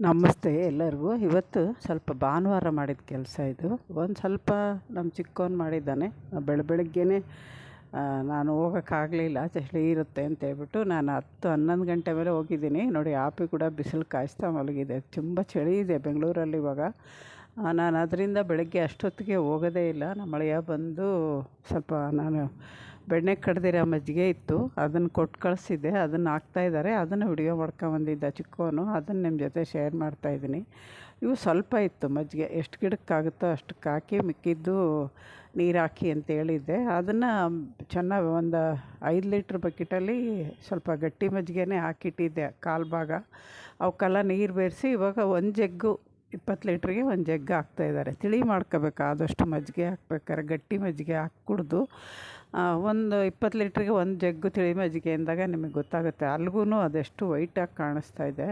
ನಮಸ್ತೆ ಎಲ್ಲರಿಗೂ. ಇವತ್ತು ಸ್ವಲ್ಪ ಭಾನುವಾರ ಮಾಡಿದ ಕೆಲಸ ಇದು. ಒಂದು ಸ್ವಲ್ಪ ನಮ್ಮ ಚಿಕ್ಕವನು ಮಾಡಿದ್ದಾನೆ. ಬೆಳ, ಬೆಳಗ್ಗೆನೇ ನಾನು ಹೋಗೋಕ್ಕಾಗಲಿಲ್ಲ. ಚಳಿ ಇರುತ್ತೆ ಅಂತ ಹೇಳ್ಬಿಟ್ಟು ನಾನು ಹತ್ತು ಹನ್ನೊಂದು ಗಂಟೆ ಮೇಲೆ ಹೋಗಿದ್ದೀನಿ. ನೋಡಿ, ಆಪಿ ಕೂಡ ಬಿಸಿಲು ಕಾಯಿಸ್ತಾ ಮಲಗಿದೆ. ತುಂಬ ಚಳಿ ಇದೆ ಬೆಂಗಳೂರಲ್ಲಿ ಇವಾಗ. ನಾನು ಅದರಿಂದ ಬೆಳಗ್ಗೆ ಅಷ್ಟೊತ್ತಿಗೆ ಹೋಗೋದೇ ಇಲ್ಲ. ನಮ್ಮ ಅಳಿಯ ಬಂದು ಸ್ವಲ್ಪ ನಾನು ಬೆಣ್ಣೆ ಕಡ್ದಿರೋ ಮಜ್ಜಿಗೆ ಇತ್ತು, ಅದನ್ನು ಕೊಟ್ಟು ಕಳಿಸಿದ್ದೆ, ಅದನ್ನು ಹಾಕ್ತಾಯಿದ್ದಾರೆ ಅದನ್ನು ವಿಡಿಯೋ ಮಾಡ್ಕೊಂಬಂದಿದ್ದ ಚಿಕ್ಕವನು ಅದನ್ನು ನಿಮ್ಮ ಜೊತೆ ಶೇರ್ ಮಾಡ್ತಾಯಿದ್ದೀನಿ ಇವು ಸ್ವಲ್ಪ ಇತ್ತು ಮಜ್ಜಿಗೆ, ಎಷ್ಟು ಗಿಡಕ್ಕಾಗುತ್ತೋ ಅಷ್ಟಕ್ಕೆ ಹಾಕಿ ಮಿಕ್ಕಿದ್ದು ನೀರು ಹಾಕಿ ಅಂತ ಹೇಳಿದ್ದೆ. ಅದನ್ನು ಚೆನ್ನಾಗಿ ಒಂದು ಐದು ಲೀಟ್ರ್ ಬಕೆಟಲ್ಲಿ ಸ್ವಲ್ಪ ಗಟ್ಟಿ ಮಜ್ಜಿಗೆನೇ ಹಾಕಿಟ್ಟಿದ್ದೆ, ಕಾಲು ಭಾಗ. ಅವಕ್ಕೆಲ್ಲ ನೀರು ಬೇರೆಸಿ ಇವಾಗ ಒಂದು ಜಗ್ಗು ಇಪ್ಪತ್ತು ಲೀಟ್ರಿಗೆ ಒಂದು ಜಗ್ಗು ಹಾಕ್ತಾಯಿದ್ದಾರೆ ತಿಳಿ ಮಾಡ್ಕೋಬೇಕು, ಆದಷ್ಟು ಮಜ್ಜಿಗೆ ಹಾಕ್ಬೇಕಾದ್ರೆ ಗಟ್ಟಿ ಮಜ್ಜಿಗೆ ಹಾಕಿ ಒಂದು ಇಪ್ಪತ್ತು ಲೀಟ್ರಿಗೆ ಒಂದು ಜಗ್ಗು ತಿಳಿ ಮಜ್ಜಿಗೆ ಅಂದಾಗ ನಿಮಗೆ ಗೊತ್ತಾಗುತ್ತೆ. ಅಲ್ಗೂ ಅದೆಷ್ಟು ವೈಟಾಗಿ ಕಾಣಿಸ್ತಾ ಇದೆ.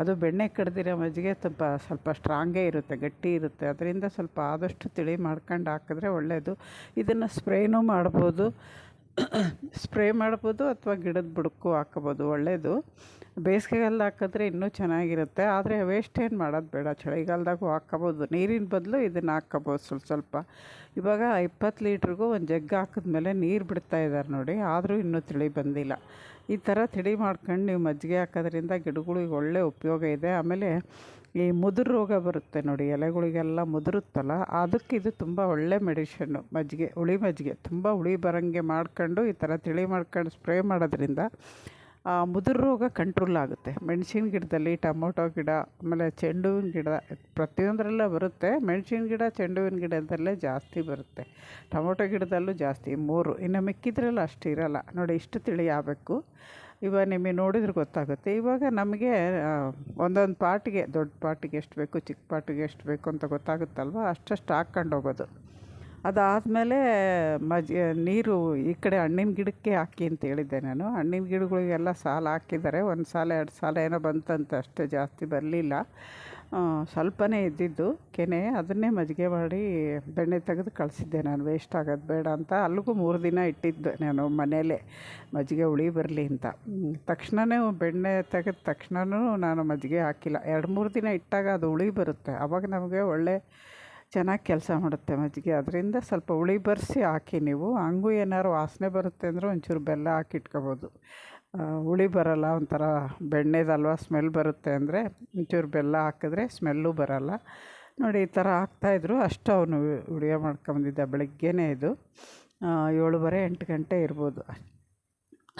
ಅದು ಬೆಣ್ಣೆ ಕಡ್ದಿರೋ ಮಜ್ಜಿಗೆ ತುಂಬ ಸ್ವಲ್ಪ ಸ್ಟ್ರಾಂಗೇ ಇರುತ್ತೆ, ಗಟ್ಟಿ ಇರುತ್ತೆ. ಅದರಿಂದ ಸ್ವಲ್ಪ ಆದಷ್ಟು ತಿಳಿ ಮಾಡ್ಕೊಂಡು ಹಾಕಿದ್ರೆ ಒಳ್ಳೆಯದು ಇದನ್ನು ಸ್ಪ್ರೇನೂ ಮಾಡ್ಬೋದು. ಸ್ಪ್ರೇ ಮಾಡ್ಬೋದು ಅಥವಾ ಗಿಡದ ಬುಡಕ್ಕೂ ಹಾಕ್ಕೋಬೋದು ಒಳ್ಳೆಯದು ಬೇಸಿಗೆಗಾಲ ಹಾಕಿದ್ರೆ ಇನ್ನೂ ಚೆನ್ನಾಗಿರುತ್ತೆ. ಆದರೆ ವೇಸ್ಟ್ ಏನು ಮಾಡೋದು ಬೇಡ. ಚಳಿಗಾಲದಾಗೂ ಹಾಕ್ಕೋಬೋದು ನೀರಿನ ಬದಲು ಇದನ್ನು ಹಾಕ್ಕೋಬೋದು ಸ್ವಲ್ಪ ಸ್ವಲ್ಪ. ಇವಾಗ ಇಪ್ಪತ್ತು ಲೀಟ್ರಿಗೂ ಒಂದು ಜಗ್ ಹಾಕಿದ್ಮೇಲೆ ನೀರು ಬಿಡ್ತಾ ಇದ್ದಾರೆ ನೋಡಿ. ಆದರೂ ಇನ್ನೂ ತಿಳಿ ಬಂದಿಲ್ಲ. ಈ ಥರ ತಿಳಿ ಮಾಡ್ಕೊಂಡು ನೀವು ಮಜ್ಜಿಗೆ ಹಾಕೋದ್ರಿಂದ ಗಿಡಗಳಿಗೆ ಒಳ್ಳೆ ಉಪಯೋಗ ಇದೆ. ಆಮೇಲೆ ಈ ಮುದುರು ರೋಗ ಬರುತ್ತೆ ನೋಡಿ, ಎಲೆಗಳಿಗೆಲ್ಲ ಮುದುರುತ್ತಲ್ಲ, ಅದಕ್ಕೆ ಇದು ತುಂಬ ಒಳ್ಳೆ ಮೆಡಿಷನ್ನು ಮಜ್ಜಿಗೆ, ಹುಳಿ ಮಜ್ಜಿಗೆ, ತುಂಬ ಹುಳಿ ಬರೋಂಗೆ ಮಾಡ್ಕೊಂಡು ಈ ಥರ ತಿಳಿ ಮಾಡ್ಕೊಂಡು ಸ್ಪ್ರೇ ಮಾಡೋದ್ರಿಂದ ಮುದುರು ರೋಗ ಕಂಟ್ರೋಲ್ ಆಗುತ್ತೆ. ಮೆಣಸಿನ ಗಿಡದಲ್ಲಿ ಟೊಮೊಟೊ ಗಿಡ, ಆಮೇಲೆ ಚೆಂಡು ಹೂವಿನ ಗಿಡ, ಪ್ರತಿಯೊಂದರಲ್ಲ ಬರುತ್ತೆ. ಮೆಣಸಿನ ಗಿಡ ಚೆಂಡು ಹೂವಿನ ಗಿಡದಲ್ಲೇ ಜಾಸ್ತಿ ಬರುತ್ತೆ. ಟೊಮೊಟೊ ಗಿಡದಲ್ಲೂ ಜಾಸ್ತಿ, ಮೂರು. ಇನ್ನು ಮಿಕ್ಕಿದ್ರಲ್ಲಿ ಅಷ್ಟು ಇರೋಲ್ಲ. ನೋಡಿ, ಇಷ್ಟು ತಿಳಿ ಆಗಬೇಕು. ಇವಾಗ ನಿಮಗೆ ನೋಡಿದ್ರೆ ಗೊತ್ತಾಗುತ್ತೆ. ಇವಾಗ ನಮಗೆ ಒಂದೊಂದು ಪಾಟಿಗೆ ದೊಡ್ಡ ಪಾಟಿಗೆ ಎಷ್ಟು ಬೇಕು, ಚಿಕ್ಕ ಪಾಟಿಗೆ ಎಷ್ಟು ಬೇಕು ಅಂತ ಗೊತ್ತಾಗುತ್ತಲ್ವ? ಅಷ್ಟಷ್ಟು ಹಾಕ್ಕೊಂಡು ಹೋಗೋದು. ಅದಾದಮೇಲೆ ಮಜ್, ನೀರು ಈ ಕಡೆ ಹಣ್ಣಿನ ಗಿಡಕ್ಕೆ ಹಾಕಿ ಅಂತ ಹೇಳಿದ್ದೆ ನಾನು. ಹಣ್ಣಿನ ಗಿಡಗಳಿಗೆಲ್ಲ ಸಾಲ ಹಾಕಿದ್ದಾರೆ. ಒಂದು ಸಾಲ, ಎರಡು ಸಾಲ ಏನೋ ಬಂತಂತ ಅಷ್ಟೇ ಜಾಸ್ತಿ ಬರಲಿಲ್ಲ. ಸ್ವಲ್ಪನೇ ಇದ್ದಿದ್ದು ಕೆನೆ. ಅದನ್ನೇ ಮಜ್ಜಿಗೆ ಮಾಡಿ ಬೆಣ್ಣೆ ತೆಗೆದು ಕಳಿಸಿದ್ದೆ ನಾನು. ವೇಸ್ಟ್ ಆಗೋದು ಬೇಡ ಅಂತ. ಅಲ್ಲಿಗೂ ಮೂರು ದಿನ ಇಟ್ಟಿದ್ದೆ ನಾನು ಮನೆಯಲ್ಲೇ ಮಜ್ಜಿಗೆ ಹುಳಿ ಬರಲಿ ಅಂತ. ತಕ್ಷಣವೇ ಬೆಣ್ಣೆ ತೆಗೆದ ತಕ್ಷಣವೂ ನಾನು ಮಜ್ಜಿಗೆ ಹಾಕಿಲ್ಲ. ಎರಡು ಮೂರು ದಿನ ಇಟ್ಟಾಗ ಅದು ಹುಳಿ ಬರುತ್ತೆ. ಆವಾಗ ನಮಗೆ ಒಳ್ಳೆ ಚೆನ್ನಾಗಿ ಕೆಲಸ ಮಾಡುತ್ತೆ ಮಜ್ಜಿಗೆ. ಅದರಿಂದ ಸ್ವಲ್ಪ ಹುಳಿ ಬರೆಸಿ ಹಾಕಿ ನೀವು. ಹಂಗೂ ಏನಾದ್ರು ವಾಸನೆ ಬರುತ್ತೆ ಅಂದರೆ ಒಂಚೂರು ಬೆಲ್ಲ ಹಾಕಿ ಇಟ್ಕೊಬೋದು. ಹುಳಿ ಬರೋಲ್ಲ, ಒಂಥರ ಬೆಣ್ಣೆದಲ್ವ ಸ್ಮೆಲ್ ಬರುತ್ತೆ ಅಂದರೆ ಒಂಚೂರು ಬೆಲ್ಲ ಹಾಕಿದ್ರೆ ಸ್ಮೆಲ್ಲು ಬರೋಲ್ಲ. ನೋಡಿ, ಈ ಥರ ಹಾಕ್ತಾಯಿದ್ರು ಅಷ್ಟು ಅವನು ವಿಡಿಯೋ ಮಾಡ್ಕೊಂಬಂದಿದ್ದ ಬೆಳಗ್ಗೆನೇ ಇದು. ಏಳುವರೆ ಎಂಟು ಗಂಟೆ ಇರ್ಬೋದು.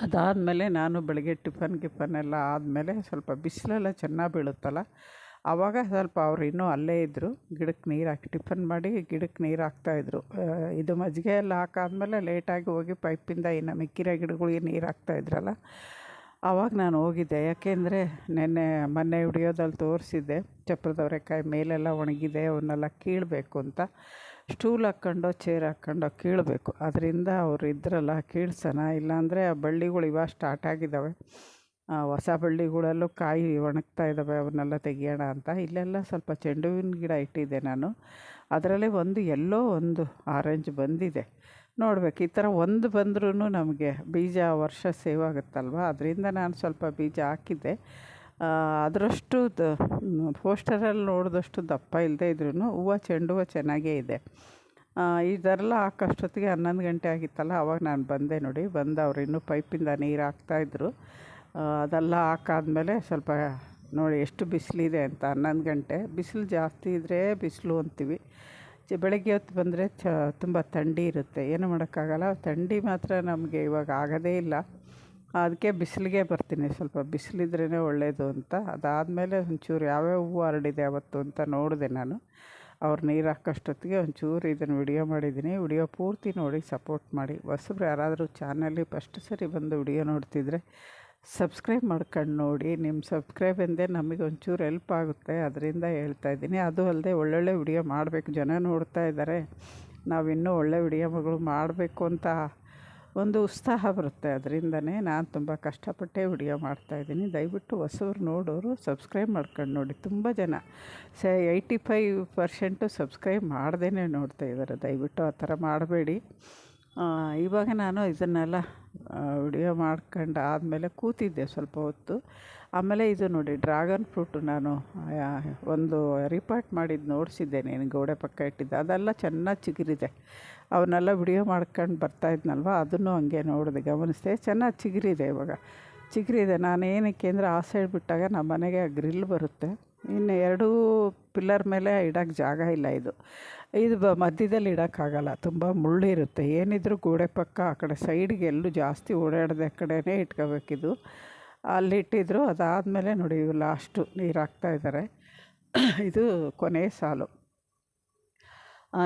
ಅದಾದಮೇಲೆ ನಾನು ಬೆಳಗ್ಗೆ ಟಿಫನ್ ಗಿಫನ್ ಎಲ್ಲ ಆದಮೇಲೆ ಸ್ವಲ್ಪ ಬಿಸಿಲೆಲ್ಲ ಚೆನ್ನಾಗಿ ಬೀಳುತ್ತಲ್ಲ ಆವಾಗ ಸ್ವಲ್ಪ ಅವ್ರು ಇನ್ನೂ ಅಲ್ಲೇ ಇದ್ದರು ಗಿಡಕ್ಕೆ ನೀರು ಹಾಕಿ, ಟಿಫನ್ ಮಾಡಿ ಗಿಡಕ್ಕೆ ನೀರು ಹಾಕ್ತಾಯಿದ್ರು ಇದು ಮಜ್ಜಿಗೆ ಎಲ್ಲ ಹಾಕಾದ್ಮೇಲೆ ಲೇಟಾಗಿ ಹೋಗಿ ಪೈಪಿಂದ ಇನ್ನು ಮಿಕ್ಕಿರೋ ಗಿಡಗಳಿಗೆ ನೀರು ಹಾಕ್ತಾಯಿದ್ರಲ್ಲ ಆವಾಗ ನಾನು ಹೋಗಿದ್ದೆ. ಯಾಕೆಂದರೆ ನೆನ್ನೆ ಮೊನ್ನೆ ವಿಡಿಯೋದಲ್ಲಿ ತೋರಿಸಿದ್ದೆ, ಚಪ್ರದವರೆಕಾಯಿ ಮೇಲೆಲ್ಲ ಒಣಗಿದೆ, ಅವನ್ನೆಲ್ಲ ಕೀಳಬೇಕು ಅಂತ. ಸ್ಟೂಲ್ ಹಾಕ್ಕೊಂಡು ಚೇರ್ ಹಾಕ್ಕೊಂಡು ಕೀಳಬೇಕು. ಅದರಿಂದ ಅವ್ರು ಇದ್ರಲ್ಲ, ಕೀಳ್ಸೋಣ. ಇಲ್ಲಾಂದರೆ ಆ ಬಳ್ಳಿಗಳು ಇವಾಗ ಸ್ಟಾರ್ಟ್ ಆಗಿದ್ದಾವೆ ಹೊಸ ಬಳ್ಳಿಗಳಲ್ಲೂ ಕಾಯಿ ಒಣಗ್ತಾ ಇದ್ದಾವೆ, ಅವನ್ನೆಲ್ಲ ತೆಗಿಯೋಣ ಅಂತ. ಇಲ್ಲೆಲ್ಲ ಸ್ವಲ್ಪ ಚೆಂಡು ಹೂವಿನ ಗಿಡ ಇಟ್ಟಿದ್ದೆ ನಾನು. ಅದರಲ್ಲಿ ಒಂದು ಎಲ್ಲೋ ಒಂದು ಆರೆಂಜ್ ಬಂದಿದೆ. ನೋಡ್ಬೇಕು, ಈ ಥರ ಒಂದು ಬಂದ್ರೂ ನಮಗೆ ಬೀಜ ವರ್ಷ ಸೇವ್ ಆಗುತ್ತಲ್ವ? ಅದರಿಂದ ನಾನು ಸ್ವಲ್ಪ ಬೀಜ ಹಾಕಿದ್ದೆ. ಅದರಷ್ಟು ಪೋಸ್ಟರಲ್ಲಿ ನೋಡಿದಷ್ಟು ದಪ್ಪ ಇಲ್ಲದೇ ಇದ್ರೂ ಹೂವು ಚೆಂಡು ಹೂವು ಚೆನ್ನಾಗೇ ಇದೆ. ಇದೆಲ್ಲ ಹಾಕೋಷ್ಟೊತ್ತಿಗೆ ಹನ್ನೊಂದು ಗಂಟೆ ಆಗಿತ್ತಲ್ಲ, ಅವಾಗ ನಾನು ಬಂದೆ ನೋಡಿ. ಬಂದು ಅವ್ರು ಇನ್ನೂ ಪೈಪಿಂದ ನೀರು ಹಾಕ್ತಾಯಿದ್ರು ಅದೆಲ್ಲ ಹಾಕಾದ್ಮೇಲೆ ಸ್ವಲ್ಪ ನೋಡಿ ಎಷ್ಟು ಬಿಸಿಲಿದೆ ಅಂತ, ಹನ್ನೊಂದು ಗಂಟೆ. ಬಿಸಿಲು ಜಾಸ್ತಿ ಇದ್ದರೆ ಬಿಸಿಲು ಅಂತೀವಿ. ಚ, ಬೆಳಗ್ಗೆ ಹೊತ್ತು ಬಂದರೆ ಚ, ತುಂಬ ಥಂಡಿ ಇರುತ್ತೆ. ಏನು ಮಾಡೋಕ್ಕಾಗಲ್ಲ. ಥಂಡಿ ಮಾತ್ರ ನಮಗೆ ಇವಾಗ ಆಗೋದೇ ಇಲ್ಲ. ಅದಕ್ಕೆ ಬಿಸಿಲಿಗೆ ಬರ್ತೀನಿ. ಸ್ವಲ್ಪ ಬಿಸಿಲಿದ್ರೇ ಒಳ್ಳೆಯದು ಅಂತ. ಅದಾದಮೇಲೆ ಒಂಚೂರು ಯಾವ್ಯಾವ ಹೂವು ಹರಡಿದೆ ಅವತ್ತು ಅಂತ ನೋಡಿದೆ ನಾನು. ಅವ್ರು ನೀರು ಹಾಕೋಷ್ಟೊತ್ತಿಗೆ ಒಂಚೂರು ಇದನ್ನು ವಿಡಿಯೋ ಮಾಡಿದ್ದೀನಿ. ವಿಡಿಯೋ ಪೂರ್ತಿ ನೋಡಿ, ಸಪೋರ್ಟ್ ಮಾಡಿ. ಹೊಸಬ್ರು ಯಾರಾದರೂ ಚಾನಲ್ಲಿ ಫಸ್ಟ್ ಸರಿ ಬಂದು ವಿಡಿಯೋ ನೋಡ್ತಿದ್ರೆ ಸಬ್ಸ್ಕ್ರೈಬ್ ಮಾಡ್ಕೊಂಡು ನೋಡಿ ನಿಮ್ಮ ಸಬ್ಸ್ಕ್ರೈಬಿಂದೇ ನಮಗೆ ಒಂಚೂರು ಹೆಲ್ಪ್ ಆಗುತ್ತೆ. ಅದರಿಂದ ಹೇಳ್ತಾ ಇದ್ದೀನಿ. ಅದು ಅಲ್ಲದೆ ಒಳ್ಳೊಳ್ಳೆ ವಿಡಿಯೋ ಮಾಡಬೇಕು. ಜನ ನೋಡ್ತಾ ಇದ್ದಾರೆ ನಾವು ಇನ್ನೂ ಒಳ್ಳೆ ವಿಡಿಯೋಗಳು ಮಾಡಬೇಕು ಅಂತ ಒಂದು ಉತ್ಸಾಹ ಬರುತ್ತೆ. ಅದರಿಂದನೇ ನಾನು ತುಂಬ ಕಷ್ಟಪಟ್ಟೆ ವಿಡಿಯೋ ಮಾಡ್ತಾಯಿದ್ದೀನಿ ದಯವಿಟ್ಟು ಹೊಸವ್ರು ನೋಡೋರು ಸಬ್ಸ್ಕ್ರೈಬ್ ಮಾಡ್ಕೊಂಡು ನೋಡಿ. ತುಂಬ ಜನ ಸ ಏಯ್ಟಿ ಫೈವ್ ಪರ್ಸೆಂಟು ಸಬ್ಸ್ಕ್ರೈಬ್ ಮಾಡ್ದೇ ನೋಡ್ತಾ ಇದ್ದಾರೆ ದಯವಿಟ್ಟು ಆ ಥರ ಮಾಡಬೇಡಿ. ಇವಾಗ ನಾನು ಇದನ್ನೆಲ್ಲ ವಿಡಿಯೋ ಮಾಡ್ಕೊಂಡು ಆದಮೇಲೆ ಕೂತಿದ್ದೆ ಸ್ವಲ್ಪ ಹೊತ್ತು. ಆಮೇಲೆ ಇದು ನೋಡಿ, ಡ್ರ್ಯಾಗನ್ ಫ್ರೂಟು ನಾನು ಒಂದು ರಿಪಾರ್ಟ್ ಮಾಡಿದ್ದು ನೋಡಿಸಿದ್ದೆ ನೀನು, ಗೋಡೆ ಪಕ್ಕ ಇಟ್ಟಿದ್ದೆ. ಅದೆಲ್ಲ ಚೆನ್ನಾಗಿ ಚಿಗುರಿದೆ. ಅವನ್ನೆಲ್ಲ ವಿಡಿಯೋ ಮಾಡ್ಕೊಂಡು ಬರ್ತಾ ಇದ್ನಲ್ವ? ಅದನ್ನು ಹಂಗೆ ನೋಡಿದೆ, ಗಮನಿಸಿದೆ, ಚೆನ್ನಾಗಿ ಚಿಗುರಿದೆ ಇವಾಗ. ಚಿಗುರಿದೆ. ನಾನು ಏನಕ್ಕೆ ಅಂದರೆ, ಆ ಸೈಡ್ ಬಿಟ್ಟಾಗ ನಮ್ಮ ಮನೆಗೆ ಗ್ರಿಲ್ ಬರುತ್ತೆ. ಇನ್ನು ಎರಡೂ ಪಿಲ್ಲರ್ ಮೇಲೆ ಇಡೋಕ್ಕೆ ಜಾಗ ಇಲ್ಲ ಇದು. ಇದು ಬ ಮಧ್ಯದಲ್ಲಿ ಇಡೋಕ್ಕಾಗಲ್ಲ ತುಂಬ ಮುಳ್ಳಿರುತ್ತೆ ಏನಿದ್ರೂ ಗೋಡೆ ಪಕ್ಕ ಆ ಕಡೆ ಸೈಡ್ಗೆ ಎಲ್ಲೂ ಜಾಸ್ತಿ ಓಡಾಡದೆ ಕಡೆನೇ ಇಟ್ಕೋಬೇಕಿದು ಅಲ್ಲಿಟ್ಟಿದ್ರು ಅದಾದಮೇಲೆ ನೋಡಿ ಲಾಸ್ಟು ನೀರು ಹಾಕ್ತಾಯಿದ್ದಾರೆ ಇದು ಕೊನೆಯ ಸಾಲು.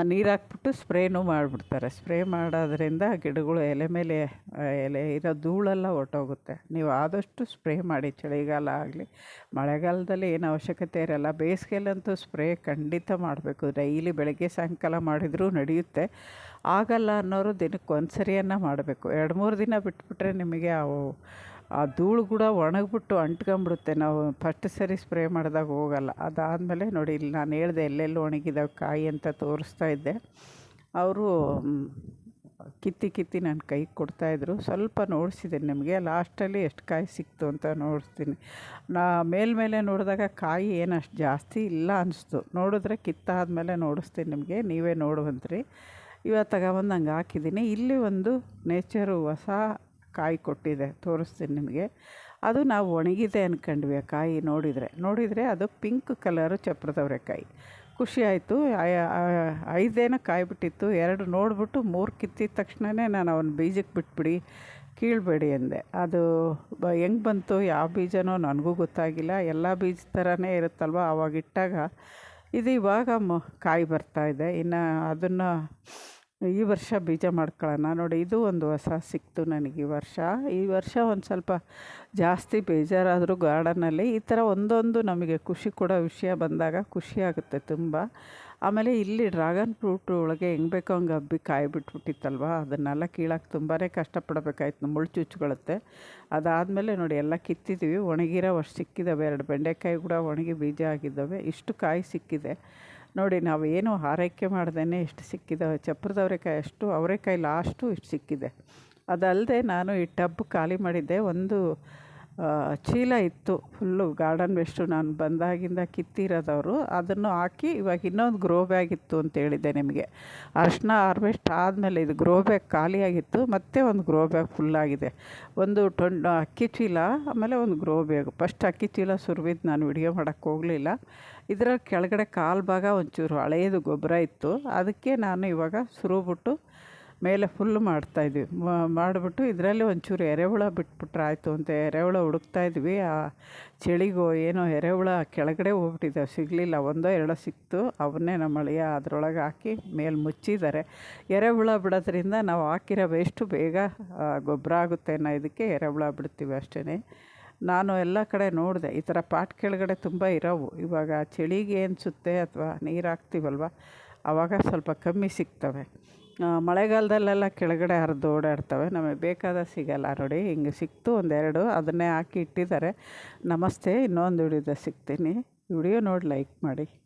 ನೀರು ಹಾಕ್ಬಿಟ್ಟು ಸ್ಪ್ರೇನೂ ಮಾಡಿಬಿಡ್ತಾರೆ. ಸ್ಪ್ರೇ ಮಾಡೋದ್ರಿಂದ ಗಿಡಗಳು ಎಲೆ ಮೇಲೆ ಎಲೆ ಇರೋ ಧೂಳೆಲ್ಲ ಹೊರ್ಟೋಗುತ್ತೆ. ನೀವು ಆದಷ್ಟು ಸ್ಪ್ರೇ ಮಾಡಿ. ಚಳಿಗಾಲ ಆಗಲಿ, ಮಳೆಗಾಲದಲ್ಲಿ ಏನು ಅವಶ್ಯಕತೆ ಇರೋಲ್ಲ. ಬೇಸಿಗೆಯಲ್ಲಂತೂ ಸ್ಪ್ರೇ ಖಂಡಿತ ಮಾಡಬೇಕು. ಡೈಲಿ ಬೆಳಗ್ಗೆ ಸಾಯಂಕಾಲ ಮಾಡಿದರೂ ನಡೆಯುತ್ತೆ. ಆಗಲ್ಲ ಅನ್ನೋರು ದಿನಕ್ಕೆ ಒಂದು ಸರಿಯನ್ನು ಮಾಡಬೇಕು. ಎರಡು ಮೂರು ದಿನ ಬಿಟ್ಬಿಟ್ರೆ ನಿಮಗೆ ಅವು ಆ ಧೂಳು ಕೂಡ ಒಣಗಿಬಿಟ್ಟು ಅಂಟ್ಕೊಂಬಿಡುತ್ತೆ. ನಾವು ಫಸ್ಟ್ ಸರಿ ಸ್ಪ್ರೇ ಮಾಡಿದಾಗ ಹೋಗಲ್ಲ. ಅದಾದಮೇಲೆ ನೋಡಿ, ಇಲ್ಲಿ ನಾನು ಹೇಳಿದೆ ಎಲ್ಲೆಲ್ಲಿ ಒಣಗಿದಾವೆ ಕಾಯಿ ಅಂತ ತೋರಿಸ್ತಾ ಇದ್ದೆ. ಅವರು ಕಿತ್ತಿ ಕಿತ್ತಿ ನನ್ನ ಕೈಗೆ ಕೊಡ್ತಾಯಿದ್ರು ಸ್ವಲ್ಪ ನೋಡಿಸಿದೆ ನಿಮಗೆ. ಲಾಸ್ಟಲ್ಲಿ ಎಷ್ಟು ಕಾಯಿ ಸಿಕ್ತು ಅಂತ ನೋಡಿಸ್ತೀನಿ. ನಾ ಮೇಲ್ಮೇಲೆ ನೋಡಿದಾಗ ಕಾಯಿ ಏನು ಅಷ್ಟು ಜಾಸ್ತಿ ಇಲ್ಲ ಅನಿಸ್ತು. ನೋಡಿದ್ರೆ ಕಿತ್ತಾದಮೇಲೆ ನೋಡಿಸ್ತೀನಿ ನಿಮಗೆ. ನೀವೇ ನೋಡುವಂತ್ರಿ. ಇವತ್ತು ತಗೊಬಂದು ಹಂಗೆ ಹಾಕಿದ್ದೀನಿ ಇಲ್ಲಿ ಒಂದು ನೇಚರು ಹೊಸ ಕಾಯಿ ಕೊಟ್ಟಿದೆ, ತೋರಿಸ್ತೀನಿ ನಿಮಗೆ. ಅದು ನಾವು ಒಣಗಿದೆ ಅಂದ್ಕೊಂಡ್ವಿ ಆ ಕಾಯಿ ನೋಡಿದರೆ. ನೋಡಿದರೆ ಅದು ಪಿಂಕ್ ಕಲರು ಚಪ್ರದವರೆಕಾಯಿ ಖುಷಿ ಆಯಿತು. ಐದೇನೋ ಕಾಯಿ ಬಿಟ್ಟಿತ್ತು. ಎರಡು ನೋಡಿಬಿಟ್ಟು ಮೂರು ಕಿತ್ತಿದ ತಕ್ಷಣವೇ ನಾನು ಅವನ ಬೀಜಕ್ಕೆ ಬಿಟ್ಬಿಡಿ, ಕೀಳಬೇಡಿ ಅಂದೆ. ಅದು ಬ, ಹೆಂಗೆ ಬಂತು, ಯಾವ ಬೀಜನೋ ನನಗೂ ಗೊತ್ತಾಗಿಲ್ಲ. ಎಲ್ಲ ಬೀಜ ಥರನೇ ಇರುತ್ತಲ್ವ? ಆವಾಗ ಇಟ್ಟಾಗ ಇದು ಇವಾಗ ಮ, ಕಾಯಿ ಬರ್ತಾಯಿದೆ ಇನ್ನು ಅದನ್ನು ಈ ವರ್ಷ ಬೀಜ ಮಾಡ್ಕೊಳ್ಳೋಣ. ನೋಡಿ, ಇದು ಒಂದು ಹೊಸ ಸಿಕ್ತು ನನಗೆ ಈ ವರ್ಷ. ಈ ವರ್ಷ ಒಂದು ಸ್ವಲ್ಪ ಜಾಸ್ತಿ ಬೇಜಾರಾದರೂ ಗಾರ್ಡನಲ್ಲಿ ಈ ಥರ ಒಂದೊಂದು ನಮಗೆ ಖುಷಿ ಕೊಡೋ ವಿಷಯ ಬಂದಾಗ ಖುಷಿಯಾಗುತ್ತೆ ತುಂಬ. ಆಮೇಲೆ ಇಲ್ಲಿ ಡ್ರ್ಯಾಗನ್ ಫ್ರೂಟ್ ಒಳಗೆ ಹೆಂಗೆ ಬೇಕೋ ಹಂಗೆ ಹಬ್ಬಿ ಕಾಯಿ ಬಿಟ್ಬಿಟ್ಟಿತ್ತಲ್ವ ಅದನ್ನೆಲ್ಲ ಕೀಳಕ್ಕೆ ತುಂಬಾ ಕಷ್ಟಪಡಬೇಕಾಯ್ತು, ಮುಳ್ಳು ಚುಚ್ಕೊಳುತ್ತೆ ಅದಾದಮೇಲೆ ನೋಡಿ, ಎಲ್ಲ ಕಿತ್ತಿದ್ದೀವಿ ಒಣಗಿರೋ ವರ್ಷ ಸಿಕ್ಕಿದ್ದಾವೆ ಎರಡು ಬೆಂಡೆಕಾಯಿ ಕೂಡ ಒಣಗಿ ಬೀಜ ಆಗಿದ್ದಾವೆ. ಇಷ್ಟು ಕಾಯಿ ಸಿಕ್ಕಿದೆ. ನೋಡಿ ನಾವು ಏನು ಆರೈಕೆ ಮಾಡ್ದೇ ಇಷ್ಟು ಸಿಕ್ಕಿದೆ. ಚಪ್ರದ ಅವರೆಕಾಯಿ ಅಷ್ಟು ಅವರೆಕಾಯಿ ಲಾಸ್ಟು ಇಷ್ಟು ಸಿಕ್ಕಿದೆ. ಅದಲ್ಲದೆ ನಾನು ಈ ಟಬ್ ಖಾಲಿ ಮಾಡಿದ್ದೆ. ಒಂದು ಚೀಲ ಇತ್ತು ಫುಲ್ಲು ಗಾರ್ಡನ್ ವೇಸ್ಟು ನಾನು ಬಂದಾಗಿಂದ ಕಿತ್ತಿರೋದವರು. ಅದನ್ನು ಹಾಕಿ ಇವಾಗ ಇನ್ನೊಂದು ಗ್ರೋ ಬ್ಯಾಗ್ ಇತ್ತು ಅಂತ ಹೇಳಿದ್ದೆ ನಿಮಗೆ. ಅರ್ಶಿನ ಹಾರ್ವೆಸ್ಟ್ ಆದಮೇಲೆ ಇದು ಗ್ರೋ ಬ್ಯಾಗ್ ಖಾಲಿಯಾಗಿತ್ತು, ಮತ್ತೆ ಒಂದು ಗ್ರೋ ಬ್ಯಾಗ್ ಫುಲ್ಲಾಗಿದೆ ಒಂದು ಟೊನ್ ಅಕ್ಕಿ ಚೀಲ, ಆಮೇಲೆ ಒಂದು ಗ್ರೋ ಬ್ಯಾಗ್. ಫಸ್ಟ್ ಅಕ್ಕಿ ಚೀಲ ಸುರುವಿದ್ದು ನಾನು ವಿಡಿಯೋ ಮಾಡೋಕ್ಕೆ ಹೋಗಲಿಲ್ಲ. ಇದರ ಕೆಳಗಡೆ ಕಾಲು ಭಾಗ ಒಂಚೂರು ಹಳೆಯದು ಗೊಬ್ಬರ ಇತ್ತು. ಅದಕ್ಕೆ ನಾನು ಇವಾಗ ಸುರುಬಿಟ್ಟು ಮೇಲೆ ಫುಲ್ ಮಾಡ್ತಾಯಿದ್ವಿ ಮಾಡಿಬಿಟ್ಟು ಇದರಲ್ಲಿ ಒಂಚೂರು ಎರೆಹುಳ ಬಿಟ್ಬಿಟ್ರೆ ಆಯಿತು ಅಂತ. ಎರೆಹುಳ ಹುಡುಕ್ತಾ ಇದ್ವಿ. ಆ ಚಳಿಗೋ ಏನೋ ಎರೆಹುಳ ಕೆಳಗಡೆ ಹೋಗ್ಬಿಟ್ಟಿದ್ದಾವೆ ಸಿಗಲಿಲ್ಲ. ಒಂದೋ ಎರಡೋ ಸಿಕ್ತು. ಅವನ್ನೇ ನಮ್ಮ ಅಳಿಯ ಅದರೊಳಗೆ ಹಾಕಿ ಮೇಲೆ ಮುಚ್ಚಿದ್ದಾರೆ. ಎರೆಹುಳ ಬಿಡೋದ್ರಿಂದ ನಾವು ಹಾಕಿರೋ ವೇಸ್ಟು ಬೇಗ ಗೊಬ್ಬರ ಆಗುತ್ತೆ ಅನ್ನೋ ಇದಕ್ಕೆ ಎರೆಹುಳ ಬಿಡ್ತೀವಿ ಅಷ್ಟೇ ನಾನು ಎಲ್ಲ ಕಡೆ ನೋಡಿದೆ. ಈ ಥರ ಪಾಟ್ ಕೆಳಗಡೆ ತುಂಬ ಇರೋವು. ಇವಾಗ ಚಳಿಗೆ ಅನಿಸುತ್ತೆ ಅಥವಾ ನೀರು ಹಾಕ್ತೀವಲ್ವ? ಆವಾಗ ಸ್ವಲ್ಪ ಕಮ್ಮಿ ಸಿಗ್ತವೆ. ಮಳೆಗಾಲದಲ್ಲೆಲ್ಲ ಕೆಳಗಡೆ ಹರಿದು ಓಡಾಡ್ತವೆ. ನಮಗೆ ಬೇಕಾದ ಸಿಗಲ್ಲ ನೋಡಿ. ಹಿಂಗೆ ಸಿಕ್ತು ಒಂದೆರಡು. ಅದನ್ನೇ ಹಾಕಿ ಇಟ್ಟಿದ್ದಾರೆ. ನಮಸ್ತೆ, ಇನ್ನೊಂದು ವಿಡಿಯೋದ ಸಿಗ್ತೀನಿ. ವಿಡಿಯೋ ನೋಡಿ ಲೈಕ್ ಮಾಡಿ.